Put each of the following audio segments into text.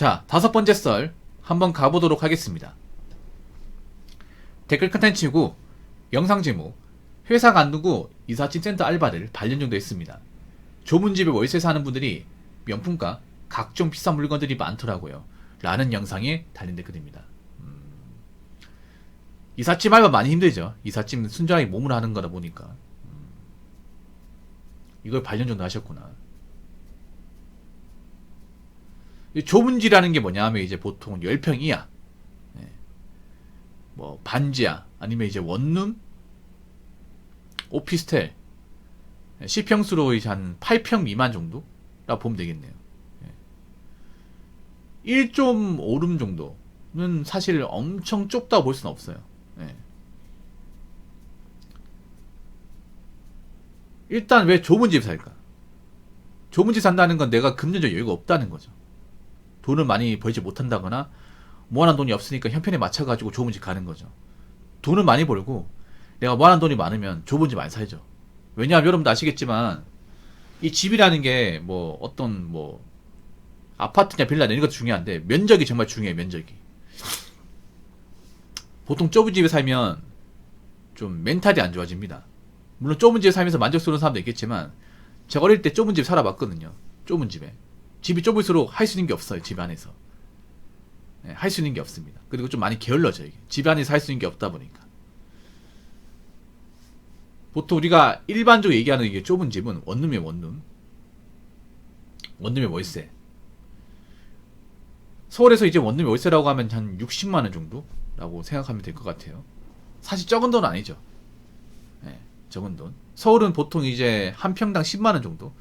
자, 다섯 번째 썰 한번 가보도록 하겠습니다. 댓글 컨텐츠고 영상 제목 회사 간두고 이삿짐 센터 알바를 반년 정도 했습니다. 좁은 집에 월세 사는 분들이 명품과 각종 비싼 물건들이 많더라고요. 라는 영상에 달린 댓글입니다. 음, 이삿짐 알바 많이 힘들죠. 이삿짐 순전하게 몸으로 하는 거다 보니까. 음, 이걸 반년 정도 하셨구나. 이 좁은 지라는 게 뭐냐 하면 이제 보통 10평 이하. 예. 뭐 반지하 아니면 이제 원룸 오피스텔 10평수로 이제 한 8평 미만 정도라 보면 되겠네요. 예. 1.5룸 정도는 사실 엄청 좁다고 볼 수는 없어요. 예. 일단 왜 좁은 집 살까? 좁은 집 산다는 건 내가 금전적 여유가 없다는 거죠. 돈을 많이 벌지 못한다거나 모아놓은 돈이 없으니까 형편에 맞춰가지고 좁은 집 가는 거죠. 돈을 많이 벌고 내가 모아놓은 돈이 많으면 좁은 집 안 살죠. 왜냐하면 여러분도 아시겠지만 이 집이라는 게 뭐 어떤 뭐 아파트냐 빌라냐 이런 것도 중요한데 면적이 정말 중요해 면적이. 보통 좁은 집에 살면 좀 멘탈이 안 좋아집니다. 물론 좁은 집에 살면서 만족스러운 사람도 있겠지만 제가 어릴 때 좁은 집 살아봤거든요. 좁은 집에. 집이 좁을수록 할 수 있는 게 없어요. 집 안에서. 네, 할수 있는 게 없습니다. 그리고 좀 많이 게을러져 이게. 집 안에서 할 수 있는 게 없다 보니까. 보통 우리가 일반적으로 얘기하는 이게 좁은 집은 원룸이에요, 원룸. 원룸의 월세. 서울에서 이제 원룸의 월세라고 하면 한 60만 원 정도라고 생각하면 될 것 같아요. 사실 적은 돈은 아니죠. 네, 적은 돈. 서울은 보통 이제 한 평당 10만 원 정도.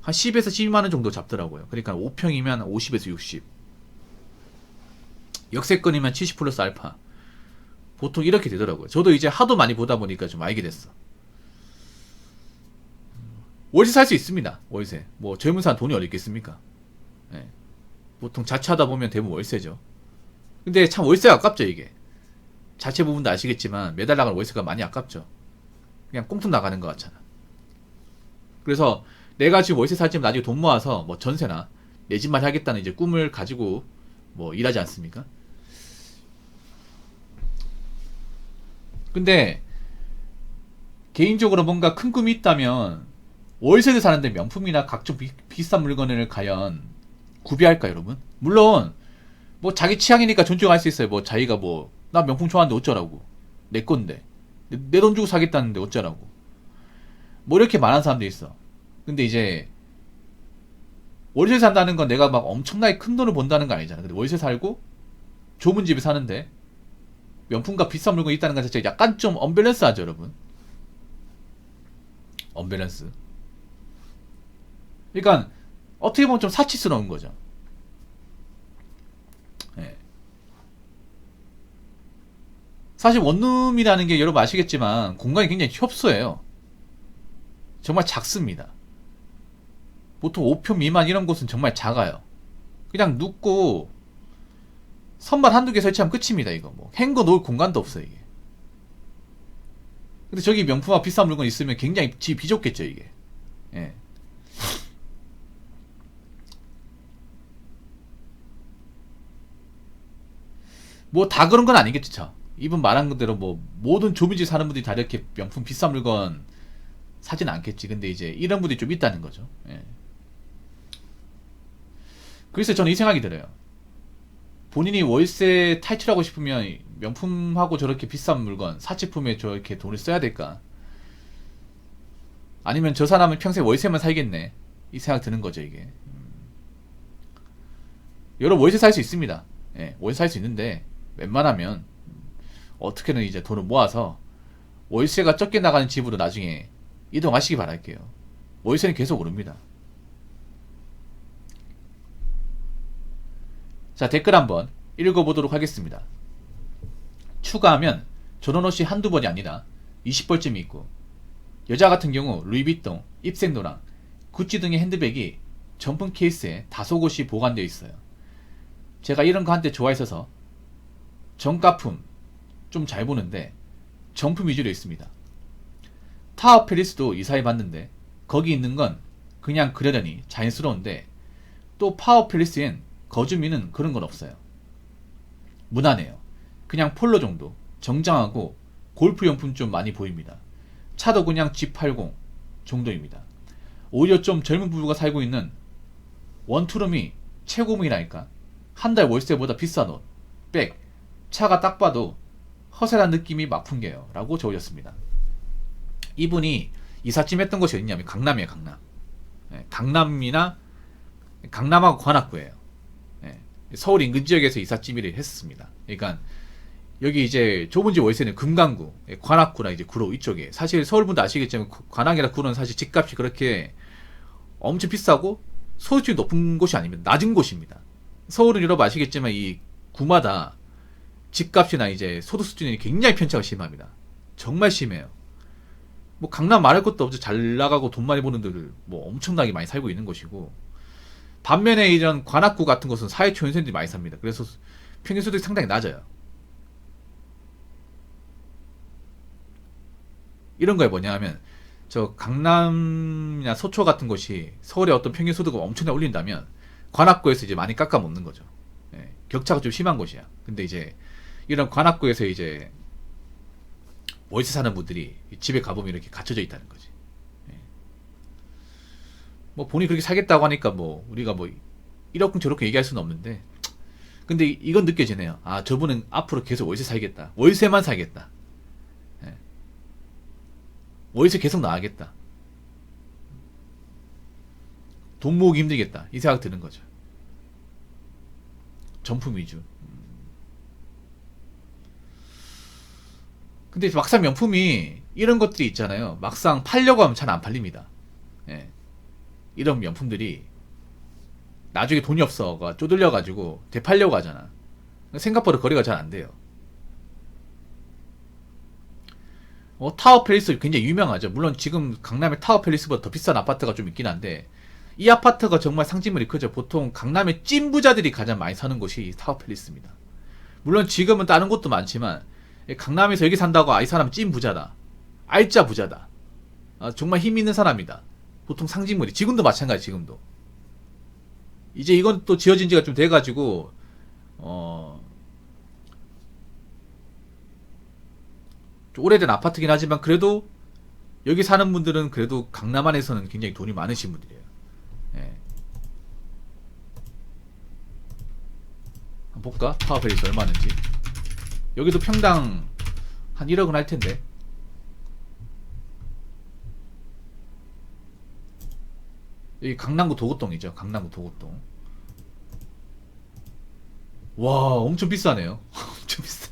한 10에서 12만 원 정도 잡더라고요. 그러니까 5평이면 50에서 60. 역세권이면 70 플러스 알파. 보통 이렇게 되더라고요. 저도 이제 하도 많이 보다 보니까 좀 알게 됐어. 월세 살 수 있습니다. 월세. 뭐 젊은 사람 돈이 어디 있겠습니까? 예. 보통 자취하다 보면 대부분 월세죠. 근데 참 월세가 아깝죠 이게. 자체 부분도 아시겠지만 매달 나가는 월세가 많이 아깝죠. 그냥 꽁통 나가는 것 같잖아. 그래서 내가 지금 월세 살지면 나중에 돈 모아서 뭐 전세나 내 집만 하겠다는 이제 꿈을 가지고 뭐 일하지 않습니까? 근데 개인적으로 뭔가 큰 꿈이 있다면 월세를 사는데 명품이나 각종 비, 비싼 물건을 과연 구비할까 여러분? 물론 뭐 자기 취향이니까 존중할 수 있어요. 뭐 자기가 뭐 나 명품 좋아하는데 어쩌라고 내 건데 내 돈 주고 사겠다는데 어쩌라고 뭐 이렇게 말하는 사람도 있어. 근데 이제 월세 산다는 건 내가 막 엄청나게 큰 돈을 번다는 거 아니잖아. 근데 월세 살고 좁은 집에 사는데 명품과 비싼 물건이 있다는 건 자체가 약간 좀 언밸런스하죠, 여러분. 언밸런스. 그러니까 어떻게 보면 좀 사치스러운 거죠. 예. 사실 원룸이라는 게 여러분 아시겠지만 공간이 굉장히 협소해요. 정말 작습니다. 보통 5편 미만 이런 곳은 정말 작아요. 그냥 눕고 선반 한두 개 설치하면 끝입니다. 이거 뭐 행거 놓을 공간도 없어요 이게. 근데 저기 명품화 비싼 물건 있으면 굉장히 집 비좁겠죠 이게. 예. 뭐 다 그런 건 아니겠죠. 저. 이분 말한 대로 뭐 모든 집 사는 분들이 다 이렇게 명품 비싼 물건 사진 않겠지. 근데 이제 이런 분들이 좀 있다는 거죠. 예. 그래서 저는 이 생각이 들어요. 본인이 월세 탈출하고 싶으면 명품하고 저렇게 비싼 물건, 사치품에 저렇게 돈을 써야 될까? 아니면 저 사람은 평생 월세만 살겠네. 이 생각 드는 거죠, 이게. 음. 여러분, 월세 살 수 있습니다. 예, 월세 살 수 있는데, 웬만하면, 어떻게든 이제 돈을 모아서, 월세가 적게 나가는 집으로 나중에 이동하시기 바랄게요. 월세는 계속 오릅니다. 자, 댓글 한번 읽어보도록 하겠습니다. 추가하면 전원 옷이 한두 번이 아니라 20벌쯤이 있고, 여자 같은 경우 루이비통, 입생노랑, 구찌 등의 핸드백이 전품 케이스에 다소 곳이 보관되어 있어요. 제가 이런 거 한때 좋아했어서 정가품 좀 잘 보는데 정품 위주로 있습니다. 타워 페리스도 이사해 봤는데 거기 있는 건 그냥 그러려니 자연스러운데 또 파워 페리스엔 거주민은 그런 건 없어요. 무난해요. 그냥 폴로 정도. 정장하고 골프용품 좀 많이 보입니다. 차도 그냥 G80 정도입니다. 오히려 좀 젊은 부부가 살고 있는 원투룸이 최고음이라니까. 한 달 월세보다 비싼 옷, 백, 차가 딱 봐도 허세란 느낌이 막 풍겨요. 라고 적으셨습니다. 이분이 이삿짐 했던 곳이 어디냐면 강남이에요, 강남. 예, 강남이나 강남하고 관악구예요. 예, 서울 인근 지역에서 이삿짐일을 했습니다. 그러니까 여기 이제 좁은 집 월세는 금강구, 예, 관악구나 이제 구로 이쪽에 사실 서울 분도 아시겠지만 구- 관악이나 구로는 사실 집값이 그렇게 엄청 비싸고 소득이 높은 곳이 아닙니다. 낮은 곳입니다. 서울은 여러분 아시겠지만 이 구마다 집값이나 이제 소득 수준이 굉장히 편차가 심합니다. 정말 심해요. 뭐 강남 말할 것도 없죠. 잘 나가고 돈 많이 버는 데를 뭐 엄청나게 많이 살고 있는 것이고 반면에 이런 관악구 같은 곳은 사회 초년생들이 많이 삽니다. 그래서 평균 소득이 상당히 낮아요. 이런 거에 뭐냐 하면 저 강남이나 서초 같은 곳이 서울의 어떤 평균 소득을 엄청나게 올린다면 관악구에서 이제 많이 깎아 먹는 거죠. 예, 격차가 좀 심한 곳이야. 근데 이제 이런 관악구에서 이제 월세 사는 분들이 집에 가보면 이렇게 갇혀져 있다는 거지. 예. 뭐 본인이 그렇게 살겠다고 하니까 뭐 우리가 뭐 이렇게 저렇게 얘기할 수는 없는데 근데 이- 이건 느껴지네요. 아 저분은 앞으로 계속 월세 살겠다. 월세만 살겠다. 예. 월세 계속 나가겠다. 돈 모으기 힘들겠다. 이 생각 드는 거죠. 정품 위주. 근데 막상 명품이 이런 것들이 있잖아요. 막상 팔려고 하면 잘 안 팔립니다. 예. 이런 명품들이 나중에 돈이 없어가 쪼들려가지고 되팔려고 하잖아. 생각보다 거래가 잘 안 돼요. 어, 타워 팰리스 굉장히 유명하죠. 물론 지금 강남의 타워 팰리스보다 더 비싼 아파트가 좀 있긴 한데 이 아파트가 정말 상징물이 크죠. 보통 강남의 찐 부자들이 가장 많이 사는 곳이 이 타워 팰리스입니다. 물론 지금은 다른 곳도 많지만 강남에서 여기 산다고 아, 이 사람 찐 부자다. 알짜 부자다. 아, 정말 힘 있는 사람이다. 보통 상징물이 지금도 마찬가지 지금도. 이제 이건 또 지어진 지가 좀 돼가지고 어. 좀 오래된 아파트긴 하지만 그래도 여기 사는 분들은 그래도 강남 안에서는 굉장히 돈이 많으신 분들이에요. 예. 한번 볼까? 파워페이스 얼마는지. 여기도 평당 한 1억은 할 텐데. 여기 강남구 도곡동이죠. 강남구 도곡동. 와, 엄청 비싸네요. 엄청 비싸.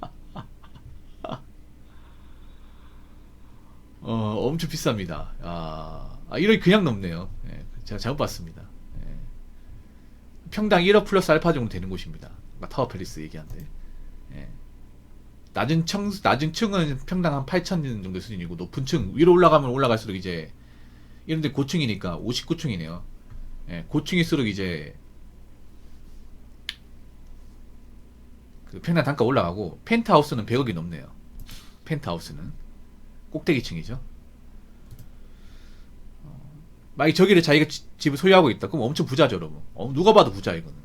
어, 엄청 비쌉니다. 아, 아 1억이 그냥 넘네요. 예, 제가 잘못 봤습니다. 예. 평당 1억 플러스 알파 정도 되는 곳입니다. 아까 타워 팰리스 얘기한데. 예. 낮은 층, 낮은 층은 평당 한 8천 정도 수준이고, 높은 층, 위로 올라가면 올라갈수록 이제, 이런데 고층이니까 59층이네요. 예, 고층일수록 이제, 그 평당 단가 올라가고, 펜트하우스는 100억이 넘네요. 펜트하우스는. 꼭대기층이죠. 어, 만약 저기를 자기가 지- 집을 소유하고 있다. 그럼 엄청 부자죠, 여러분. 어, 누가 봐도 부자, 이거는.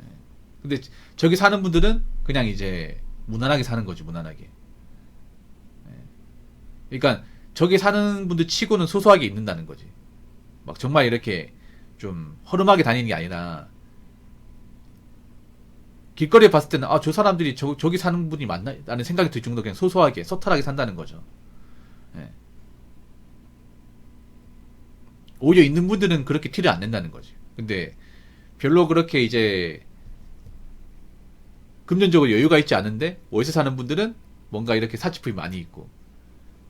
예. 근데 저기 사는 분들은 그냥 이제 무난하게 사는 거지, 무난하게. 예. 그러니까 저기 사는 분들 치고는 소소하게 입는다는 거지. 막 정말 이렇게 좀 허름하게 다니는 게 아니라 길거리에 봤을 때는 아 저 사람들이 저, 저기 사는 분이 맞나? 라는 생각이 들 정도 그냥 소소하게 서탈하게 산다는 거죠. 예. 오히려 있는 분들은 그렇게 티를 안 낸다는 거지. 근데 별로 그렇게 이제 금전적으로 여유가 있지 않은데 월세 사는 분들은 뭔가 이렇게 사치품이 많이 있고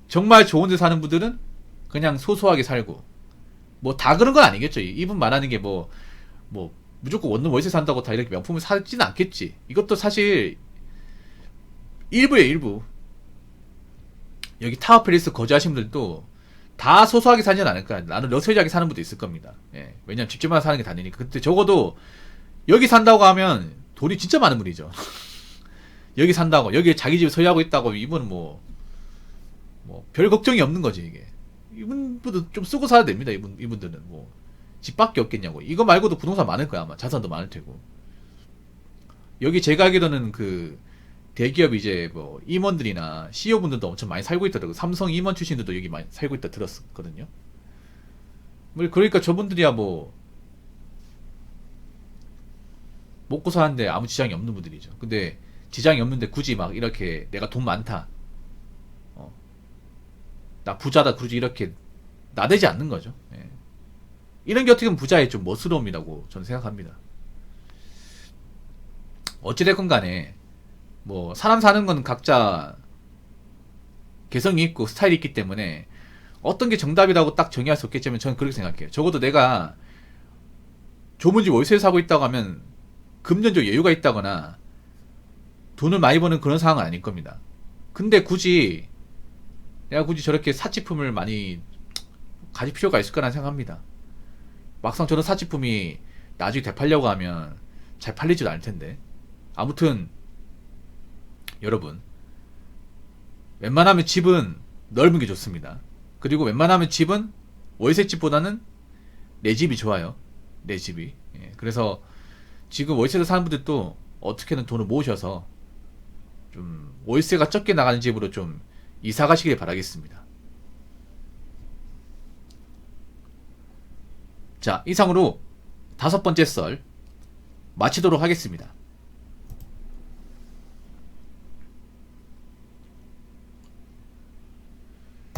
정말 좋은 데 사는 분들은 그냥 소소하게 살고 뭐 다 그런 건 아니겠죠. 이분 말하는 게 뭐뭐 무조건 원룸 월세 산다고 다 이렇게 명품을 사지는 않겠지. 이것도 사실 일부예요, 일부. 여기 타워 팰리스 거주하신 분들도 다 소소하게 사진 않을 거야. 나는 러셀하게 사는 분도 있을 겁니다. 예. 왜냐면 집집마다 사는 게 다르니까. 근데 적어도 여기 산다고 하면 돈이 진짜 많은 분이죠. 여기 산다고, 여기 자기 집에 소유하고 있다고 이분은 뭐, 뭐, 별 걱정이 없는 거지, 이게. 이분들도 좀 쓰고 살아야 됩니다, 이분, 이분들은. 뭐, 집밖에 없겠냐고. 이거 말고도 부동산 많을 거야 아마 자산도 많을 테고. 여기 제가 알기로는 그 대기업 이제 뭐 임원들이나 CEO 분들도 엄청 많이 살고 있더라고. 삼성 임원 출신들도 여기 많이 살고 있다 들었거든요. 뭐 그러니까 저분들이야 뭐 먹고 사는데 아무 지장이 없는 분들이죠. 근데 지장이 없는데 굳이 막 이렇게 내가 돈 많다. 어. 나 부자다. 굳이 이렇게 나대지 않는 거죠. 예. 이런 게 어떻게 보면 부자의 좀 멋스러움이라고 저는 생각합니다. 어찌됐건 간에 뭐 사람 사는 건 각자 개성이 있고 스타일이 있기 때문에 어떤 게 정답이라고 딱 정의할 수 없겠지만 저는 그렇게 생각해요. 적어도 내가 집 월세 사고 있다고 하면 금전적 여유가 있다거나 돈을 많이 버는 그런 상황은 아닐 겁니다. 근데 굳이 내가 굳이 저렇게 사치품을 많이 가질 필요가 있을까라는 생각합니다. 막상 저런 사치품이 나중에 되팔려고 하면 잘 팔리지도 않을 텐데. 아무튼 여러분 웬만하면 집은 넓은 게 좋습니다. 그리고 웬만하면 집은 월세 집보다는 내 집이 좋아요. 내 집이. 예, 그래서 지금 월세를 사는 분들도 어떻게든 돈을 모으셔서 좀 월세가 적게 나가는 집으로 좀 이사 가시길 바라겠습니다. 자, 이상으로 다섯 번째 썰 마치도록 하겠습니다.